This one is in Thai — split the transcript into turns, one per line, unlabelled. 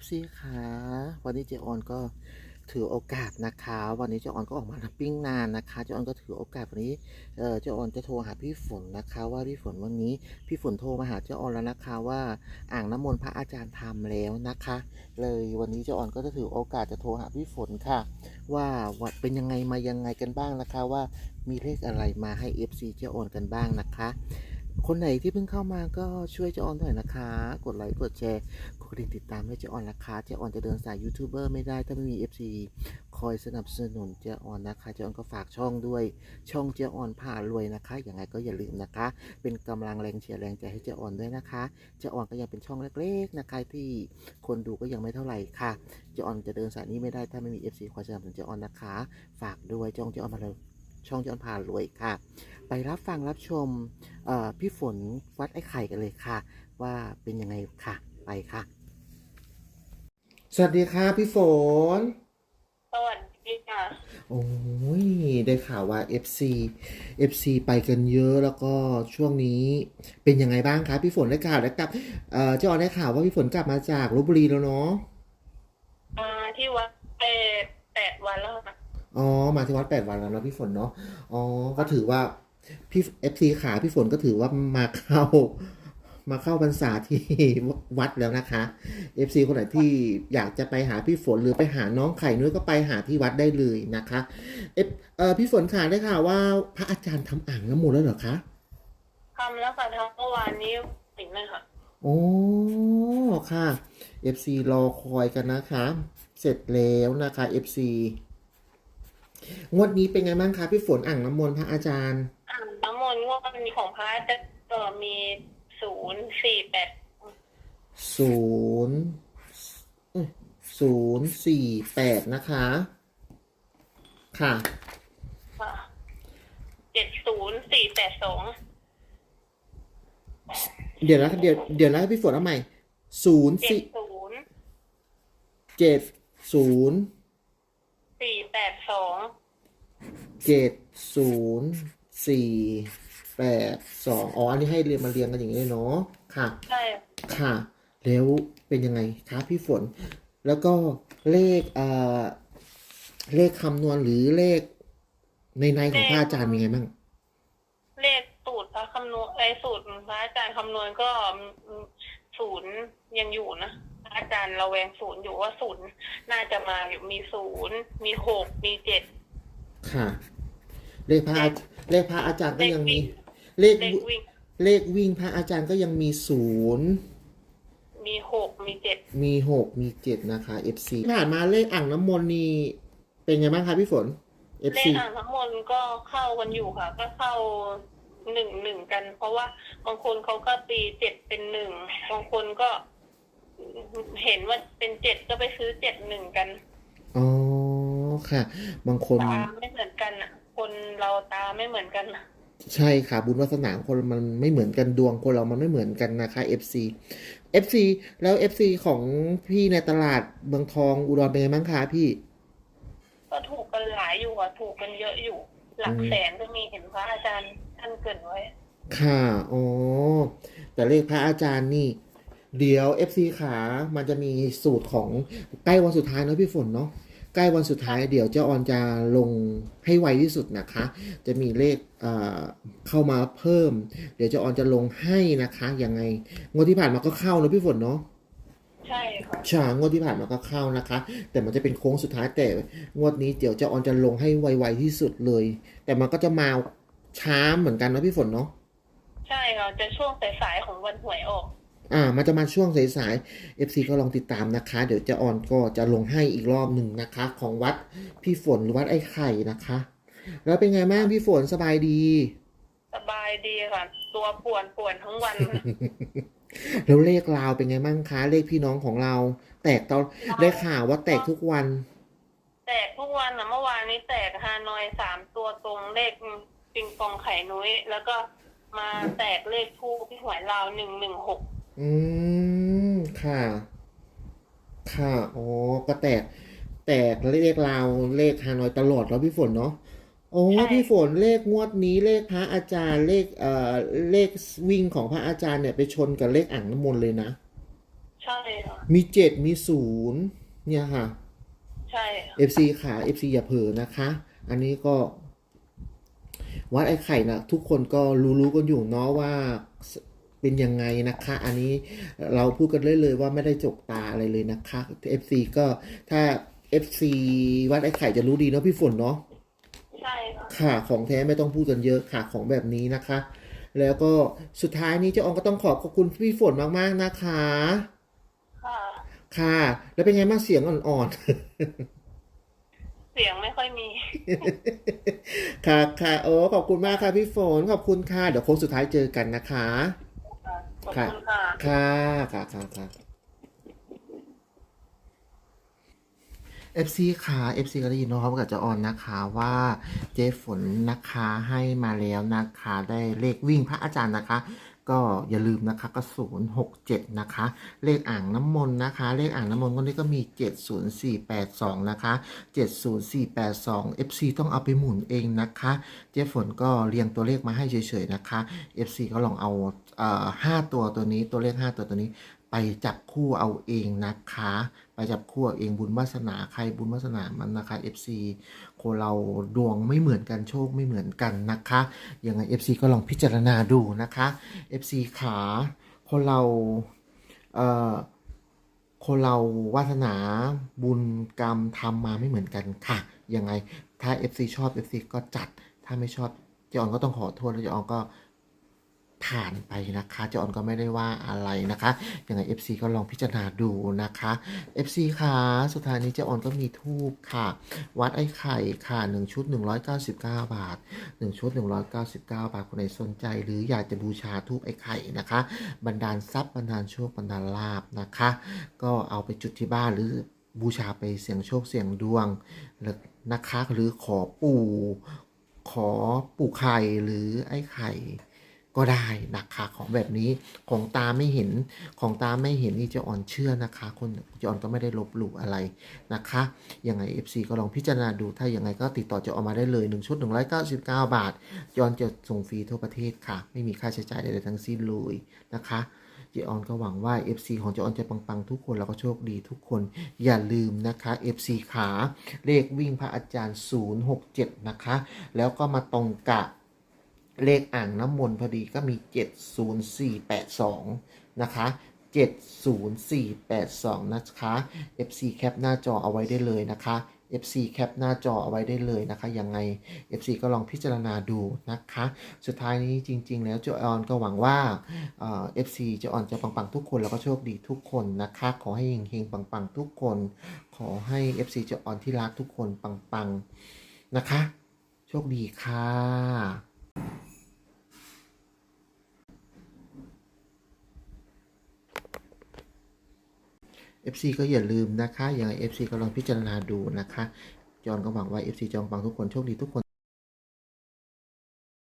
FC ค่ะวันนี้เจออนก็ถือโอกาสนะคะ วันนี้เจออนก็ออกมาปิ้งนานนะคะเจออนก็ถือโอกาสวันนี้เออเจออนจะโทรหาพี่ฝนนะคะ ว่าพี่ฝนวันนี้พี่ฝนโทรมาหาเจออนแล้วนะคะ ว่าอ่างน้ำมนต์พระอาจารย์ทำแล้วนะคะ เลยวันนี้เจออนก็จะถือโอกาสจะโทรหาพี่ฝนค่ะ ว่าวัดเป็นยังไงมายังไงกันบ้างนะคะ ว่ามีเลขอะไรมาให้ FC เจออนกันบ้างนะคะคนไหนที่เพิ่งเข้ามาก็ช่วยเจออนหน่อยนะคะ กดไลค์ กดแชร์ กดติดตามให้เจออนนะคะเจออนจะเดินสายยูทูบเบอร์ไม่ได้ถ้าไม่มี FC คอยสนับสนุนเจออนนะคะเจออนก็ฝากช่องด้วย ช่องเจออนผ่ารวยนะคะอย่างไรก็อย่าลืมนะคะ เป็นกำลังแรงเชียร์แรงใจให้เจออนด้วยนะคะเจออนก็ยังเป็นช่องเล็กๆนะคะที่คนดูก็ยังไม่เท่าไหร่ค่ะเจออนจะเดินสายนี้ไม่ได้ถ้าไม่มี FC คอยสนับสนุนเจออนนะคะ ฝากด้วยช่องเจออนมาเลยช่องเจออนผ่ารวยค่ะ ไปรับฟังรับชมพี่ฝนวัดไอ้ไข่กันเลยค่ะ ว่าเป็นยังไงค่ะไปค่ะ สวัสดีค่ะพี่ฝน
สวัสดีค่ะ
โอ้ยได้ข่าวว่า FC FC ไปกันเยอะแล้วก็ช่วงนี้เป็นยังไงบ้างคะพี่ฝนได้ข่าวได้กลับเอ่อเจ้าออนได้ข่าวว่าพี่ฝนกลับมาจากลบบุรีแล้วเนาะ
มาที่วัดไปแปดวันแล้วค่ะ
อ๋อมาที่วัดแปดวันแล้วเนาะพี่ฝนเนาะอ๋อก็ถือว่าพี่ FC ขาพี่ฝนก็ถือว่ามาเข้า มาเข้าพรรษาที่วัดแล้วนะคะ FC คนไหนที่อยากจะไปหาพี่ฝนหรือไปหาน้องไข่นุ้ยก็ไปหาที่วัดได้เลยนะคะเอฟเอ่อพี่ฝนขาได้ข่าวว่าพระอาจารย์ทำอ่างน้ำมนต์แล้วเหรอคะ
ทำแล้วค่ะทำเมื่อวานนี้ถึงเลยค่ะ
โอ้ค่ะ FC รอคอยกันนะคะ เสร็จแล้วนะคะ FC งวดนี้เป็นไงบ้างคะพี่ฝนอ่างน้ำมนต์พระอาจารย์
อ่างน้ำมนต์งวดมีของพระจะเอ่อมี ศูนย์สี่แปด
ศูนย์ศูนย์สี่แปดนะคะค่ะ
ค่ะ เจ็ดศูนย์สี่แปดสอง
เดี๋ยวนะเดี๋ยวเดี๋ยวนะพี่ฝนเอาใหม่ศูนย์
เจ็ด
สี่
ศูนย์
เจ็ดศูนย์
สี่แปดสอง
เจ็ดศูนย์สี่ แปดสองอ๋อ อันนี้ให้เรียงมาเรียงกันอย่างนี้เลยเนาะค่ะ
ใช่
ค่ะ แล้วเป็นยังไงคะพี่ฝน แล้วก็เลขเอ่อเลขคำนวณหรือเลขในในของพระอาจารย์มีไงบ้าง
เลขสูตรพระคำนวณไอ้สูตรพระอาจารย์คำนวณก็ศูนย์ยังอยู่นะพระอาจารย์เราแวงศูนย์อยู่ว่าศูนย์น่าจะมาอยู่มีศูนย์มีหกมีเจ็ด
ค่ะ เลขพระอาเลขพระอาจารย์ก็ยังมี เลข
เลขวิ่ง
เลขวิ่งพระอาจารย์ก็ยังมีศูนย์
มีหกมีเจ็ด
มีหกมีเจ็ดนะคะ FC ที่ผ่านมาเลขอ่างน้ำมนต์นี่เป็นไงบ้างคะพี่ฝน
เล
FC
ขอ่างน้ำมนต์ก็เข้ากันอยู่ค่ะ ก็เข้าหนึ่งหนึ่งกัน เพราะว่าบางคนเขาก็ตีเจ็ดเป็นหนึ่งบางคนก็ เห็นว่าเป็นเจ็ดก็ไปซื้อเจ็ดหนึ่งกัน
อ๋อค่ะ บางคน
ตาไม่เหมือนกันอะ คนเราตาไม่เหมือนกันน่ะ
ใช่ค่ะ บุญวาสนาคนมันไม่เหมือนกันดวงคนเรามันไม่เหมือนกันนะคะ FC FC แล้ว FC ของพี่ในตลาดเมืองทองอุดรเป็นไงบ้างคะพี่
ก็ถูกกันหลายอยู่อะ ถูกกันเยอะอยู่ หลัก
อืม
แสนก็มีเห็นพระอาจารย์ท่านเกรินไว้
ค่ะอ๋อแต่เลขพระอาจารย์นี่ เดี๋ยว FC ขามันจะมีสูตรของใกล้วันสุดท้ายเนอะพี่ฝนเนาะ ใกล้วันสุดท้ายเดี๋ยวเจ้าออนจะลงให้ไวที่สุดนะคะ จะมีเลขเอ่อเข้ามาเพิ่ม เดี๋ยวเจ้าออนจะลงให้นะคะยังไงงวดที่ผ่านมาก็เข้าเนอะพี่ฝนเนาะ
ใช่ค่ะ
ใช่งวดที่ผ่านมาก็เข้านะคะ แต่มันจะเป็นโค้งสุดท้ายแต่งวดนี้เดี๋ยวเจ้าออนจะลงให้ไวๆที่สุดเลย แต่มันก็จะมาช้าเหมือนกันนะพี่ฝนเนาะ
ใช่ค่ะจะช่วงสายๆของวันหวยออก
อ่ามันจะมาช่วงสายๆ FC ก็ลองติดตามนะคะ เดี๋ยวเจะออนก็จะลงให้อีกรอบหนึ่งนะคะ ของวัดพี่ฝนหรือวัดไอ้ไข่นะคะ แล้วเป็นไงบ้างพี่ฝนสบายดี
สบายดีค่ะ ตัวป่วนป่วนทั้งวัน
แล้วเลขราวเป็นไงบ้างคะเลขพี่น้องของเรา แตกตอนได้ข่าวว่าแตกทุกวัน
แตกทุกวันนะเมื่อวานนี้แตกฮานอยสามตัวตรงเลขปิงปองไข่นุ้ยแล้วก็มาแตกเลขคู่ที่หวยลาวหนึ่งหนึ่งหก
อืม ค่ะ ค่ะ อ๋อ ก็แตก แตกเลขราวเลขฮานอยตลอดแล้วพี่ฝนเนาะ โอ้พี่ฝนเลขงวดนี้เลขพระอาจารย์เลข เอ่อ เลขวิ่งของพระอาจารย์เนี่ยไปชนกับเลขอ่างน้ำมนต์เลยนะ
ใใช่ค่ะ
มีเจ็ดมีศูนย์เนี่ยค่ะ
ใช่ค่ะ
FC ขา FC อย่าเผลอนะคะ อันนี้ก็ วัดไอ้ไข่นะทุกคนก็รู้ๆกันอยู่เนาะว่า เป็นยังไงนะคะ อันนี้เราพูดกันเลยเลยว่าไม่ได้จกตาอะไรเลยนะคะ FC ก็ถ้า FC วัดไอ้ไข่จะรู้ดีเนาะพี่ฝนเนาะ
ใช่ค่ะ
ค่ะของแท้ไม่ต้องพูดกันเยอะค่ะของแบบนี้นะคะ แล้วก็สุดท้ายนี้เจ้าอองก็ต้องขอบขอบคุณพี่ฝนมากๆนะคะ
ค่ะ
ค่ะ แล้วเป็นไงบ้างเสียงอ่อนๆ
เสียงไม่ค่อยมี
ค่ะค่ะโอ้ขอบคุณมากค่ะพี่ฝน ขอบคุณค่ะ เดี๋ยวโค้งสุดท้ายเจอกันนะคะ
ขอบคุณค่ะ
ค่ะค่ะค่ะค่ะ FC ค่ะ FC ก็ได้ยินนะครับกับเจะออนนะคะว่าเจ๊ฝนนะคะให้มาแล้วนะคะ ได้เลขวิ่งพระอาจารย์นะคะ ก็อย่าลืมนะคะก็067นะคะ เลขอ่างน้ำมนต์นะคะ เลขอ่างน้ำมนต์คนนี้ก็มี70482นะคะ70482 FC ต้องเอาไปหมุนเองนะคะ เจ๊ฝนก็เรียงตัวเลขมาให้เฉยๆนะคะ FC ก็ลองเอาห้าตัวตัวนี้ตัวเลข5ตัวตัวนี้ไปจับคู่เอาเองนะคะ ไปจับคู่เอาเองบุญวาสนาใครบุญวาสนามันนะคะ FC คนเราดวงไม่เหมือนกันโชคไม่เหมือนกันนะคะยังไง FC ก็ลองพิจารณาดูนะคะ FC ขาคนเราเอ่อคนเราวาสนาบุญกรรมทำมาไม่เหมือนกันค่ะยังไงถ้า FC ชอบ FC ก็จัดถ้าไม่ชอบเจออนก็ต้องขอโทษแล้วเจออนก็ ผ่านไปนะคะเจออนก็ไม่ได้ว่าอะไรนะคะยังไง FC ก็ลองพิจารณาดูนะคะ FC ค่ะสุดท้ายนี้เจออนก็มีทูบค่ะ วัดไอ้ไข่ค่ะ1ชุด 199 บาท 1 ชุด 199 บาทคนไหนสนใจหรืออยากจะบูชาทูบไอ้ไข่นะคะบันดาลทรัพย์บันดาลโชคบันดาลลาบนะคะ ก็เอาไปจุดที่บ้านหรือบูชาไปเสี่ยงโชคเสี่ยงดวงนะคะ หรือขอปู่ขอปู่ไข่หรือไอ้ไข่ ก็ได้นะคะของแบบนี้ของตาไม่เห็นของตาไม่เห็นนี่เจะอ่อนเชื่อนะคะ คนเจะอ่อนก็ไม่ได้ลบหลู่อะไรนะคะยังไง FC ก็ลองพิจารณาดูถ้ายังไงก็ติดต่อเจะออกมาได้เลย 1 ชุด 199 บาทเจออนจะส่งฟรีทั่วประเทศค่ะ ไม่มีค่าใช้จ่ายใดๆทั้งสิ้นเลยนะคะเจออนก็หวังว่า FC ของเจออนจะปัง ๆ ทุกคนแล้วก็โชคดีทุกคนอย่าลืมนะคะ FC ขาเลขวิ่งพระอาจารย์ 067 นะคะ แล้วก็มาตรงกับ เลขอ่างน้ำมนต์พอดีก็มี 70482 นะคะ 70482 นะคะ FC แคปหน้าจอเอาไว้ได้เลยนะคะ FC แคปหน้าจอเอาไว้ได้เลยนะคะยังไง FC ก็ลองพิจารณาดูนะคะ สุดท้ายนี้จริง ๆ แล้วเจออนก็หวังว่าเอ่อ FC เจออนจะปัง ๆ ทุกคนแล้วก็โชคดีทุกคนนะคะ ขอให้เฮงๆปังๆทุกคน ขอให้ FC เจออนที่รักทุกคนปังๆนะคะ โชคดีค่ะ FC ก็อย่าลืมนะคะยังไง FC ก็ลองพิจารณาดูนะคะ จอนก็หวังว่า FC จองฟังทุกคนโชคดีทุกคน